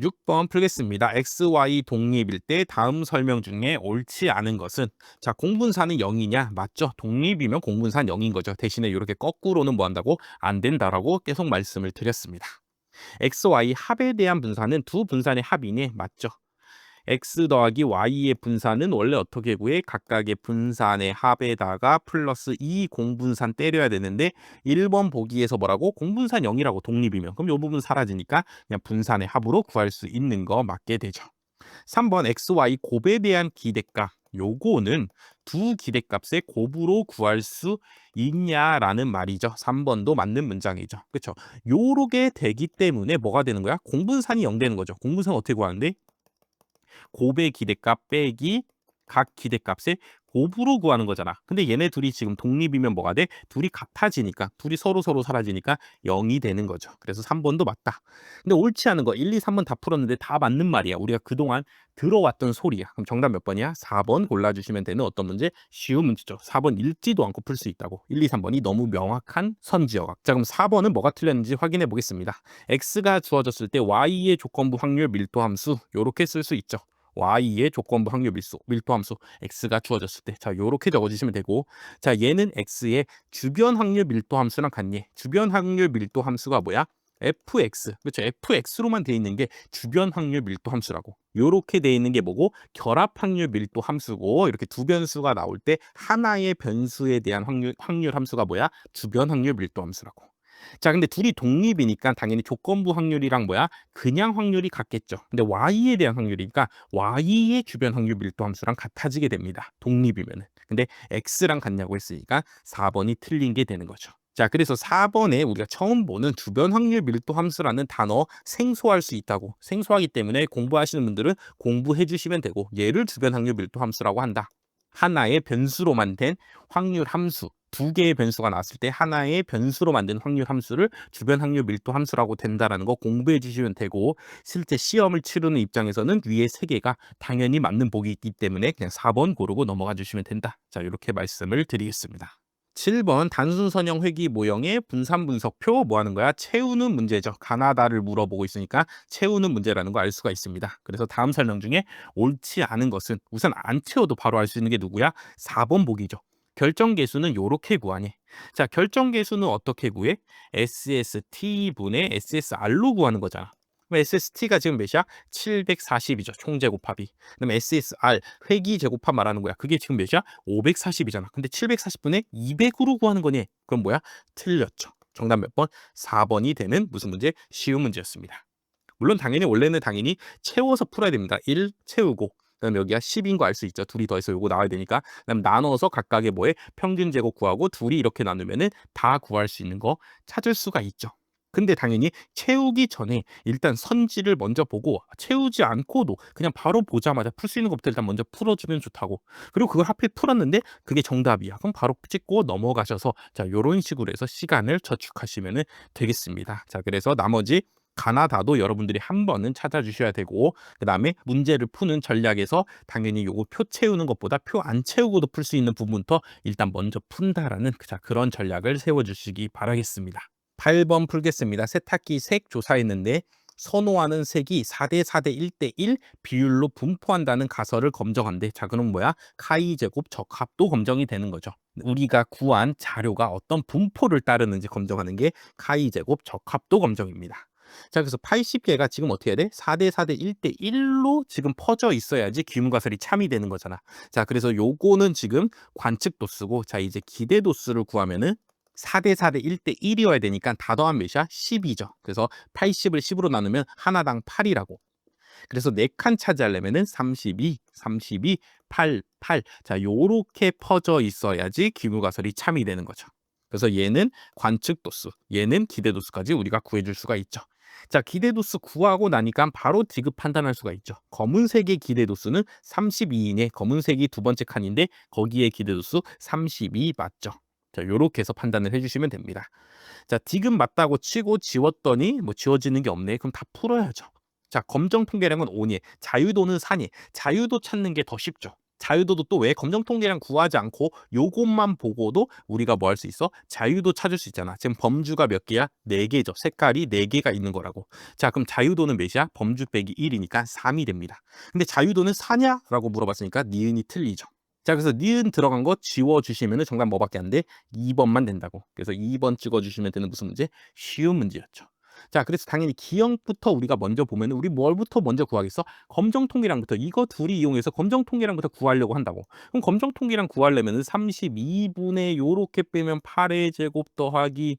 6번 풀겠습니다. x, y 독립일 때 다음 설명 중에 옳지 않은 것은 자 공분사는 0이냐? 맞죠? 독립이면 공분사는 0인 거죠. 대신에 이렇게 거꾸로는 뭐 한다고? 안 된다라고 계속 말씀을 드렸습니다. x, y 합에 대한 분사는 두 분산의 합이니 맞죠? X 더하기 y의 분산은 원래 어떻게 구해? 각각의 분산의 합에다가 플러스 2 공분산 때려야 되는데 1번 보기에서 뭐라고? 공분산 0이라고 독립이면 그럼 이 부분 사라지니까 그냥 분산의 합으로 구할 수 있는 거 맞게 되죠. 3번 x, y 곱에 대한 기대값 요거는 두 기대값의 곱으로 구할 수 있냐라는 말이죠. 3번도 맞는 문장이죠. 그렇죠? 요렇게 되기 때문에 뭐가 되는 거야? 공분산이 0 되는 거죠. 공분산 어떻게 구하는데? 곱의 기대값 빼기 각 기대값의 곱으로 구하는 거잖아. 근데 얘네 둘이 지금 독립이면 뭐가 돼? 둘이 같아지니까 둘이 서로 서로 사라지니까 0이 되는 거죠. 그래서 3번도 맞다. 근데 옳지 않은 거 1, 2, 3번 다 풀었는데 다 맞는 말이야. 우리가 그동안 들어왔던 소리야. 그럼 정답 몇 번이야? 4번 골라주시면 되는 어떤 문제? 쉬운 문제죠. 4번 읽지도 않고 풀 수 있다고. 1, 2, 3번이 너무 명확한 선지어각. 자 그럼 4번은 뭐가 틀렸는지 확인해 보겠습니다. x가 주어졌을 때 y의 조건부 확률 밀도 함수 요렇게 쓸 수 있죠. Y의 조건부 확률 밀수, 밀도함수 x가 주어졌을 때, 자 요렇게 적어주시면 되고, 자 얘는 x의 주변 확률 밀도함수랑 같니? 주변 확률 밀도함수가 뭐야? fx, 그렇죠? fx로만 돼 있는 게 주변 확률 밀도 함수라고. 요렇게 돼 있는 게 뭐고? 결합 확률 밀도 함수고, 이렇게 두 변수가 나올 때 하나의 변수에 대한 확률 확률 함수가 뭐야? 주변 확률 밀도 함수라고. 자, 근데 둘이 독립이니까 당연히 조건부 확률이랑 뭐야? 그냥 확률이 같겠죠. 근데 y에 대한 확률이니까 y의 주변 확률 밀도 함수랑 같아지게 됩니다. 독립이면은. 근데 x랑 같냐고 했으니까 4번이 틀린 게 되는 거죠. 자, 그래서 4번에 우리가 처음 보는 주변 확률 밀도 함수라는 단어 생소할 수 있다고. 생소하기 때문에 공부하시는 분들은 공부해 주시면 되고 얘를 주변 확률 밀도 함수라고 한다. 하나의 변수로만 된 확률 함수 두 개의 변수가 나왔을 때 하나의 변수로 만든 확률 함수를 주변 확률 밀도 함수라고 된다라는 거 공부해 주시면 되고 실제 시험을 치르는 입장에서는 위에 세 개가 당연히 맞는 복이 있기 때문에 그냥 4번 고르고 넘어가 주시면 된다. 자, 이렇게 말씀을 드리겠습니다. 7번 단순 선형 회귀 모형의 분산 분석표 뭐 하는 거야? 채우는 문제죠. 가나다를 물어보고 있으니까 채우는 문제라는 거 알 수가 있습니다. 그래서 다음 설명 중에 옳지 않은 것은 우선 안 채워도 바로 알 수 있는 게 누구야? 4번 보기죠. 결정 계수는 요렇게 구하니. 자, 결정 계수는 어떻게 구해? SST분의 SSR로 구하는 거잖아. SST가 지금 몇이야? 740이죠. 총제 곱합이. 그럼 SSR 회기 제곱합 말하는 거야. 그게 지금 몇이야? 540이잖아. 근데 740분의 200으로 구하는 거니. 그럼 뭐야? 틀렸죠. 정답 몇 번? 4번이 되는 무슨 문제? 쉬운 문제였습니다. 물론 당연히 원래는 당연히 채워서 풀어야 됩니다. 1 채우고 그다음 여기가 10인 거 알 수 있죠. 둘이 더해서 요거 나와야 되니까. 그다음 나눠서 각각의 뭐에 평균 제곱 구하고 둘이 이렇게 나누면은 다 구할 수 있는 거 찾을 수가 있죠. 근데 당연히 채우기 전에 일단 선지를 먼저 보고 채우지 않고도 그냥 바로 보자마자 풀 수 있는 것부터 일단 먼저 풀어주면 좋다고. 그리고 그걸 하필 풀었는데 그게 정답이야. 그럼 바로 찍고 넘어가셔서 자 요런 식으로 해서 시간을 저축하시면 되겠습니다. 자 그래서 나머지 가나다도 여러분들이 한 번은 찾아주셔야 되고 그 다음에 문제를 푸는 전략에서 당연히 요거 표 채우는 것보다 표 안 채우고도 풀 수 있는 부분부터 일단 먼저 푼다라는 자, 그런 전략을 세워주시기 바라겠습니다. 8번 풀겠습니다. 세탁기 색 조사했는데 선호하는 색이 4대 4대 1대 1 비율로 분포한다는 가설을 검정한대. 자, 그럼 뭐야? 카이 제곱 적합도 검정이 되는 거죠. 우리가 구한 자료가 어떤 분포를 따르는지 검정하는 게 카이 제곱 적합도 검정입니다. 자, 그래서 80개가 지금 어떻게 해야 돼? 4대 4대 1대 1로 지금 퍼져 있어야지 귀문가설이 참이 되는 거잖아. 자, 그래서 요거는 지금 관측도 쓰고, 자, 이제 기대 도 수를 구하면은 4대 4대 1대 1이어야 되니까 다 더한 몇이야? 10이죠. 그래서 80을 10으로 나누면 하나당 8이라고. 그래서 4칸 차지하려면은 32, 32, 8, 8. 자, 요렇게 퍼져 있어야지 귀무가설이 참이 되는 거죠. 그래서 얘는 관측 도수, 얘는 기대 도수까지 우리가 구해줄 수가 있죠. 자, 기대 도수 구하고 나니까 바로 디귿 판단할 수가 있죠. 검은색의 기대 도수는 32이네. 검은색이 두 번째 칸인데 거기에 기대 도수 32 맞죠. 자, 요렇게 해서 판단을 해주시면 됩니다. 자, 디귿 맞다고 치고 지웠더니 뭐 지워지는 게 없네. 그럼 다 풀어야죠. 자, 검정 통계량은 5니, 자유도는 4니, 자유도 찾는 게 더 쉽죠. 자유도도 또 왜 검정 통계량 구하지 않고 요것만 보고도 우리가 뭐 할 수 있어? 자유도 찾을 수 있잖아. 지금 범주가 몇 개야? 네 개죠. 색깔이 네 개가 있는 거라고. 자, 그럼 자유도는 몇이야? 범주 빼기 1이니까 3이 됩니다. 근데 자유도는 4냐 라고 물어봤으니까 니은이 틀리죠. 자, 그래서 니은 들어간 거 지워 주시면은 정답 뭐밖에 안 돼? 2번만 된다고. 그래서 2번 찍어 주시면 되는 무슨 문제? 쉬운 문제였죠. 자, 그래서 당연히 기형부터 우리가 먼저 보면 우리 뭘부터 먼저 구하겠어? 검정 통계량부터 이거 둘이 이용해서 검정 통계량부터 구하려고 한다고. 그럼 검정 통계량 구하려면 32분의 요렇게 빼면 8의 제곱 더하기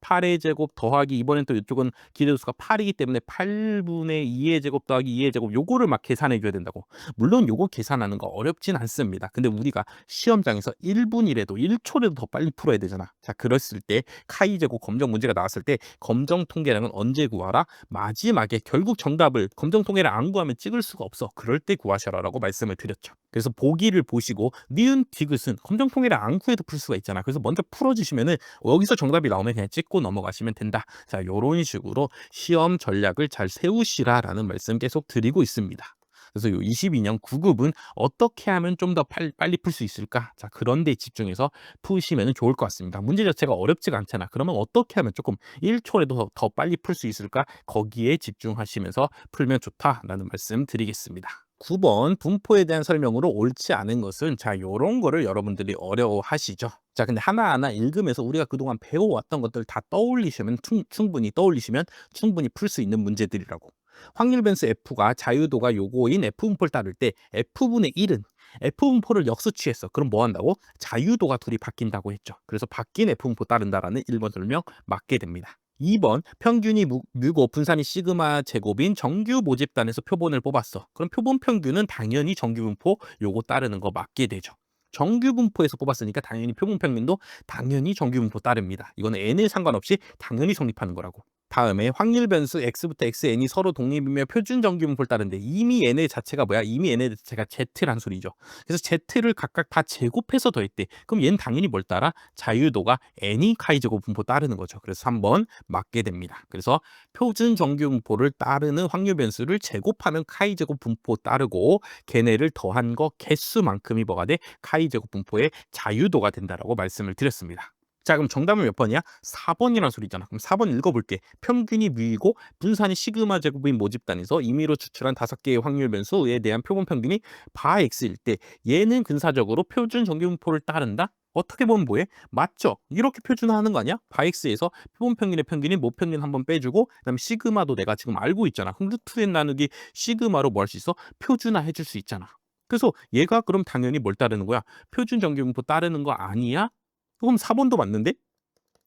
8의 제곱 더하기 이번엔 또 이쪽은 기대도수가 8이기 때문에 8분의 2의 제곱 더하기 2의 제곱 요거를 막 계산해 줘야 된다고. 물론 요거 계산하는 거 어렵진 않습니다. 근데 우리가 시험장에서 1분이라도 1초라도 더 빨리 풀어야 되잖아. 자, 그랬을 때 카이 제곱 검정 문제가 나왔을 때 검정 통계량은 언제 구하라? 마지막에 결국 정답을 검정 통계량 안 구하면 찍을 수가 없어. 그럴 때 구하셔라라고 말씀을 드렸죠. 그래서 보기를 보시고 니은 디귿은 검정 통계량 안 구해도 풀 수가 있잖아. 그래서 먼저 풀어 주시면은 여기서 정답이 나오면 그냥 찍고 넘어가시면 된다. 자, 요런 식으로 시험 전략을 잘 세우시라라는 말씀 계속 드리고 있습니다. 그래서 요 22년 9급은 어떻게 하면 좀 더 빨리 풀 수 있을까? 자, 그런 데 집중해서 푸시면 좋을 것 같습니다. 문제 자체가 어렵지가 않잖아. 그러면 어떻게 하면 조금 1초라도 더, 더 빨리 풀 수 있을까? 거기에 집중하시면서 풀면 좋다라는 말씀 드리겠습니다. 9번 분포에 대한 설명으로 옳지 않은 것은 자 요런 거를 여러분들이 어려워하시죠. 자 근데 하나하나 읽으면서 우리가 그동안 배워왔던 것들 다 떠올리시면 충, 충분히 떠올리시면 충분히 풀 수 있는 문제들이라고. 확률 변수 F가 자유도가 요거인 F분포를 따를 때 F분의 1은 F분포를 역수 취했어. 그럼 뭐 한다고? 자유도가 둘이 바뀐다고 했죠. 그래서 바뀐 F분포 따른다라는 1번 설명 맞게 됩니다. 2번 평균이 무, 고 분산이 시그마 제곱인 정규 모집단에서 표본을 뽑았어. 그럼 표본 평균은 당연히 정규 분포 요거 따르는 거 맞게 되죠. 정규 분포에서 뽑았으니까 당연히 표본 평균도 당연히 정규 분포 따릅니다. 이거는 n에 상관없이 당연히 성립하는 거라고. 다음에 확률 변수 x부터 xn이 서로 독립이며 표준 정규분포를 따른데 이미 n의 자체가 뭐야? 이미 n의 자체가 z란 소리죠. 그래서 z를 각각 다 제곱해서 더했대. 그럼 얘는 당연히 뭘 따라? 자유도가 n이 카이 제곱 분포 따르는 거죠. 그래서 3번 맞게 됩니다. 그래서 표준 정규분포를 따르는 확률 변수를 제곱하면 카이 제곱 분포 따르고 걔네를 더한 거 개수만큼이 뭐가 돼? 카이 제곱 분포의 자유도가 된다라고 말씀을 드렸습니다. 자 그럼 정답은 몇 번이야? 4번이라는 소리잖아. 그럼 4번 읽어볼게. 평균이 무이고 분산이 시그마 제곱인 모집단에서 임의로 추출한 다섯 개의 확률 변수에 대한 표본 평균이 바 x일 때 얘는 근사적으로 표준 정규분포를 따른다? 어떻게 보면 뭐해? 맞죠? 이렇게 표준화하는 거 아니야? 바엑스에서 표본 평균의 평균이 모평균 한번 빼주고 그 다음에 시그마도 내가 지금 알고 있잖아. 그럼 루트 n 나누기 시그마로 뭐 할 수 있어? 표준화 해줄 수 있잖아. 그래서 얘가 그럼 당연히 뭘 따르는 거야? 표준 정규분포 따르는 거 아니야? 그럼 4번도 맞는데?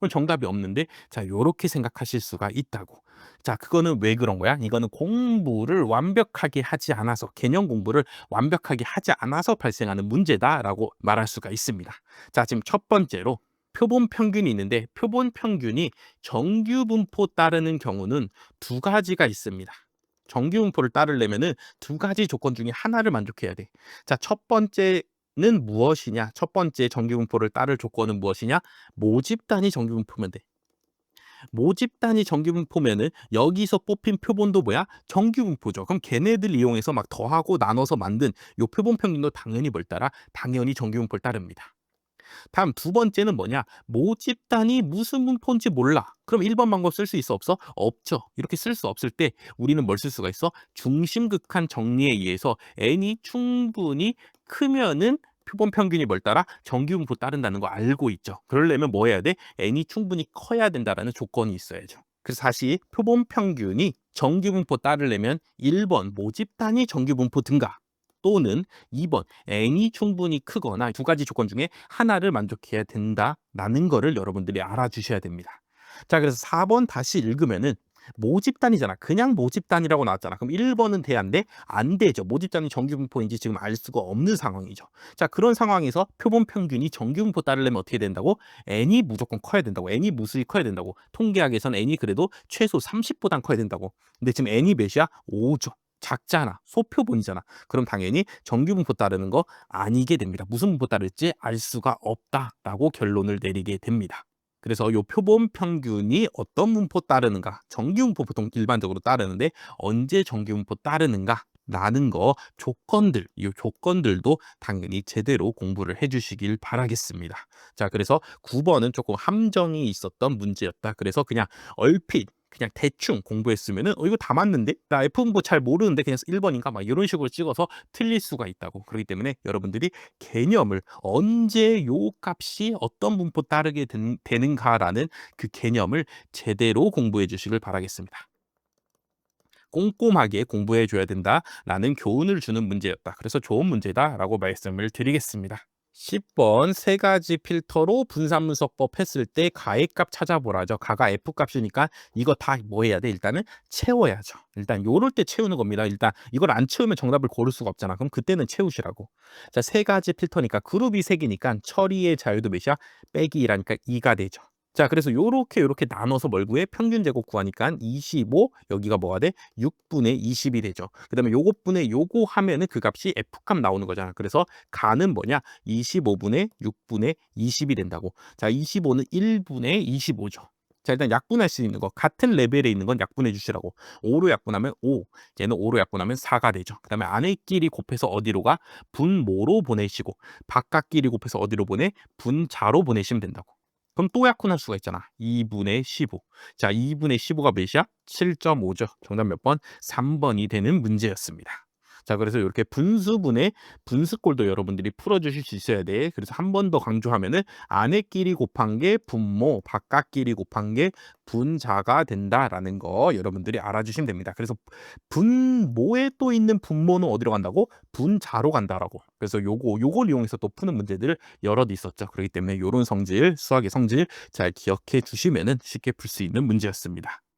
그럼 정답이 없는데? 자, 요렇게 생각하실 수가 있다고. 자, 그거는 왜 그런 거야? 이거는 공부를 완벽하게 하지 않아서, 개념 공부를 완벽하게 하지 않아서 발생하는 문제다라고 말할 수가 있습니다. 자, 지금 첫 번째로 표본 평균이 있는데 표본 평균이 정규 분포 따르는 경우는 두 가지가 있습니다. 정규 분포를 따르려면은 두 가지 조건 중에 하나를 만족해야 돼. 자, 첫 번째 는 무엇이냐? 첫 번째 정규분포를 따를 조건은 무엇이냐? 모집단이 정규분포면 돼. 모집단이 정규분포면은 여기서 뽑힌 표본도 뭐야? 정규분포죠. 그럼 걔네들 이용해서 막 더하고 나눠서 만든 요 표본 평균도 당연히 뭘 따라? 당연히 정규분포를 따릅니다. 다음 두 번째는 뭐냐? 모 집단이 무슨 분포인지 몰라. 그럼 1번 방법 쓸 수 있어 없어? 없죠. 이렇게 쓸 수 없을 때 우리는 뭘 쓸 수가 있어? 중심극한 정리에 의해서 n이 충분히 크면은 표본 평균이 뭘 따라 정규분포 따른다는 거 알고 있죠. 그러려면 뭐 해야 돼? n이 충분히 커야 된다라는 조건이 있어야죠. 그래서 다시 표본 평균이 정규분포 따르려면 1번 모집단이 정규분포 등가 또는 2번 n이 충분히 크거나 두 가지 조건 중에 하나를 만족해야 된다라는 거를 여러분들이 알아주셔야 됩니다. 자, 그래서 4번 다시 읽으면은 모집단이잖아. 그냥 모집단이라고 나왔잖아. 그럼 1번은 돼야 안 되죠. 모집단이 정규분포인지 지금 알 수가 없는 상황이죠. 자, 그런 상황에서 표본 평균이 정규분포 따르려면 어떻게 된다고? n이 무조건 커야 된다고. n이 무수히 커야 된다고. 통계학에서는 n이 그래도 최소 30보단 커야 된다고. 근데 지금 n이 몇이야? 5죠. 작잖아. 소표본이잖아. 그럼 당연히 정규분포 따르는 거 아니게 됩니다. 무슨 분포 따를지 알 수가 없다라고 결론을 내리게 됩니다. 그래서 요 표본 평균이 어떤 분포 따르는가 정규분포 보통 일반적으로 따르는데 언제 정규분포 따르는가 라는 거 조건들, 이 조건들도 당연히 제대로 공부를 해 주시길 바라겠습니다. 자, 그래서 9번은 조금 함정이 있었던 문제였다. 그래서 그냥 얼핏 그냥 대충 공부했으면은 어 이거 다 맞는데 나 F분보 잘 모르는데 그냥 1번인가 막 이런 식으로 찍어서 틀릴 수가 있다고. 그렇기 때문에 여러분들이 개념을 언제 요 값이 어떤 분포 따르게 된, 되는가라는 그 개념을 제대로 공부해 주시길 바라겠습니다. 꼼꼼하게 공부해 줘야 된다라는 교훈을 주는 문제였다. 그래서 좋은 문제다라고 말씀을 드리겠습니다. 10번 세 가지 필터로 분산 분석법 했을 때 가의 값 찾아보라죠. 가가 f 값이니까 이거 다 뭐 해야 돼? 일단은 채워야죠. 일단 요럴 때 채우는 겁니다. 일단 이걸 안 채우면 정답을 고를 수가 없잖아. 그럼 그때는 채우시라고. 자, 세 가지 필터니까 그룹이 세 개니까 처리의 자유도 몇이야? 빼기 2라니까 2가 되죠. 자, 그래서 요렇게 요렇게 나눠서 뭘 구해? 평균 제곱 구하니까 25 여기가 뭐가 돼? 6분의 20이 되죠. 그다음에 요것분의 요거 하면은 그 값이 f값 나오는 거잖아. 그래서 가는 뭐냐? 25분의 6분의 20이 된다고. 자, 25는 1분의 25죠. 자, 일단 약분할 수 있는 거 같은 레벨에 있는 건 약분해 주시라고. 5로 약분하면 5, 얘는 5로 약분하면 4가 되죠. 그 다음에 안에끼리 곱해서 어디로 가? 분모로 보내시고 바깥끼리 곱해서 어디로 보내? 분자로 보내시면 된다고. 그럼 또 약분할 수가 있잖아. 2분의 15. 자, 2분의 15가 몇이야? 7.5죠. 정답 몇 번? 3번이 되는 문제였습니다. 자, 그래서 이렇게 분수분의 분수꼴도 여러분들이 풀어주실 수 있어야 돼. 그래서 한 번 더 강조하면은 안에끼리 곱한 게 분모, 바깥끼리 곱한 게 분자가 된다라는 거 여러분들이 알아주시면 됩니다. 그래서 분모에 또 있는 분모는 어디로 간다고? 분자로 간다라고. 그래서 요거 요걸 이용해서 또 푸는 문제들 여럿 있었죠. 그렇기 때문에 요런 성질, 수학의 성질 잘 기억해 두시면은 쉽게 풀 수 있는 문제였습니다.